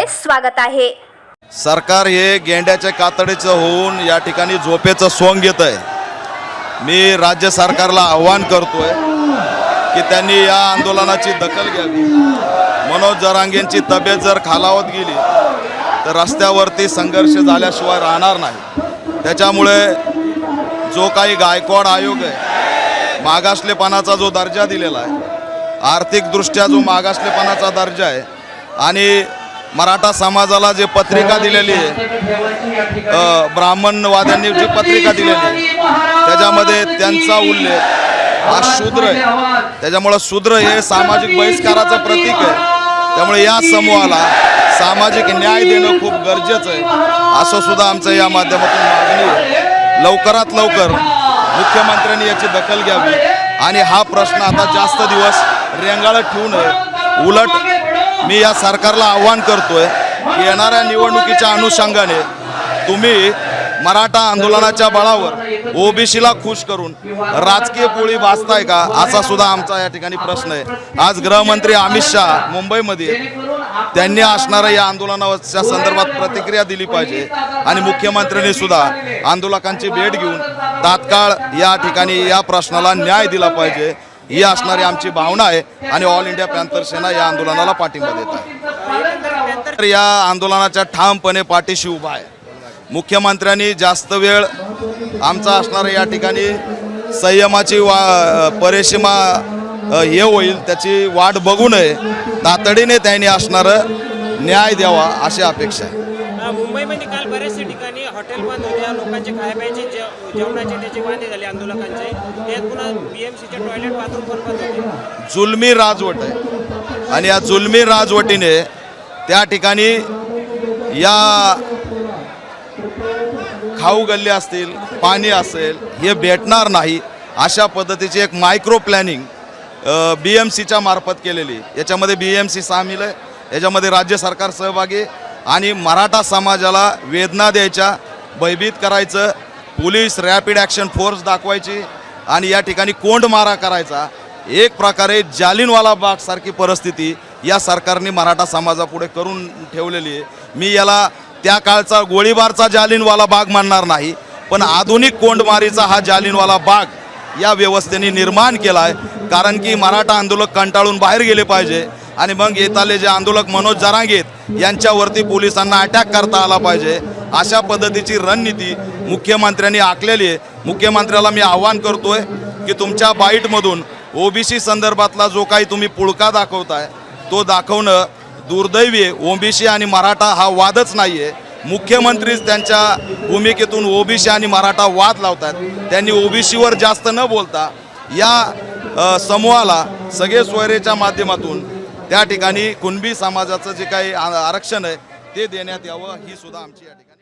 स्वागत आहे. सरकार हे गेंड्याच्या कातडीचं होऊन या ठिकाणी झोपेचं सोंग घेत आहे. मी राज्य सरकारला आव्हान करतोय की त्यांनी या आंदोलनाची दखल घ्यावी. मनोज जरांगेंची तब्येत जर खालावत गेली तर रस्त्यावरती संघर्ष झाल्याशिवाय राहणार नाही. त्याच्यामुळे जो काही गायकवाड आयोग आहे मागासलेपणाचा जो दर्जा दिलेला आहे आर्थिकदृष्ट्या जो मागासलेपणाचा दर्जा आहे आणि मराठा समाजाला जे पत्रिका दिलेली आहे ब्राह्मणवाद्यांनी जी पत्रिका दिलेली आहे त्याच्यामध्ये त्यांचा उल्लेख हा शूद्र आहे. त्याच्यामुळं शूद्र हे सामाजिक बहिष्काराचं प्रतीक आहे. त्यामुळे या समूहाला सामाजिक न्याय देणं खूप गरजेचं आहे. असं सुद्धा आमचं या माध्यमातून मागणी आहे. लवकरात लवकर मुख्यमंत्र्यांनी याची दखल घ्यावी. आणि हा प्रश्न आता जास्त दिवस रेंगाळत ठेवू नये. उलट मी या सरकारला आव्हान करतोय की येणाऱ्या निवडणुकीच्या अनुषंगाने तुम्ही मराठा आंदोलनाच्या बळावर ओबीसीला खुश करून राजकीय पोळी वाचताय का असा सुद्धा आमचा या ठिकाणी प्रश्न आहे. आज गृहमंत्री अमित शहा मुंबईमध्ये त्यांनी असणाऱ्या या आंदोलनाच्या संदर्भात प्रतिक्रिया दिली पाहिजे आणि मुख्यमंत्र्यांनी सुद्धा आंदोलकांची भेट घेऊन तात्काळ या ठिकाणी या प्रश्नाला न्याय दिला पाहिजे. ही असणारी आमची भावना आहे आणि ऑल इंडिया पॅन्थर सेना या आंदोलनाला पाठिंबा देत आहे. तर या आंदोलनाच्या ठामपणे पाठीशी उभा आहे. मुख्यमंत्र्यांनी जास्त वेळ आमचा असणारा या ठिकाणी संयमाची वा परेशिमा हे होईल त्याची वाट बघू नये. तातडीने त्यांनी असणारं न्याय द्यावा अशी अपेक्षा आहे. मुंबईमध्ये काल बऱ्याचशा ठिकाणी हॉटेल बंद होत्या लोकांचे खायप्याचे जे जेवणाचे त्याचे वांदे झाले आंदोलकांचे. त्यात पुन्हा बी एम सीचे टॉयलेट बाथरूम पण बंद होते. जुलमी राजवट आहे. आणि या जुलमी राजवटीने त्या ठिकाणी या खाऊ गल्ले असतील पाणी असेल हे भेटणार नाही अशा पद्धतीची एक मायक्रो प्लॅनिंग बी एम सीच्या मार्फत केलेली. याच्यामध्ये बी एम सी सामील आहे. याच्यामध्ये राज्य सरकार सहभागी आणि मराठा समाजाला वेदना द्यायच्या भयभीत करायचं पोलीस रॅपिड ॲक्शन फोर्स दाखवायची आणि या ठिकाणी कोंडमारा करायचा. एक प्रकारे जालिनवाला बागसारखी परिस्थिती या सरकारने मराठा समाजापुढे करून ठेवलेली आहे. मी याला त्या काळचा गोळीबारचा जालिनवाला बाग मानणार नाही पण आधुनिक कोंडमारीचा हा जालिनवाला बाग या व्यवस्थेने निर्माण केला आहे कारण की मराठा आंदोलक कंटाळून बाहेर गेले पाहिजे. आणि मग येताले जे आंदोलक मनोज जरांगेत यांच्यावरती पोलिसांना अटॅक करता आला पाहिजे. अशा पद्धतीची रणनीती मुख्यमंत्र्यांनी आखलेली आहे. मुख्यमंत्र्याला मी आव्हान करतोय की तुमच्या बाईटमधून ओबीसी संदर्भातला जो काही तुम्ही पुळका दाखवताय तो दाखवणं दुर्दैवी आहे. ओबीसी आणि मराठा हा वादच नाही आहे मुख्यमंत्रीच त्यांच्या भूमिकेतून ओबीसी आणि मराठा वाद लावतात त्यांनी ओबीसीवर जास्त न बोलता या समूहाला सगळे सोयरेच्या माध्यमातून त्या ठिकाणी कुणबी समाजाचं जे काही आरक्षण आहे ते देण्यात यावं ही सुद्धा आमची या ठिकाणी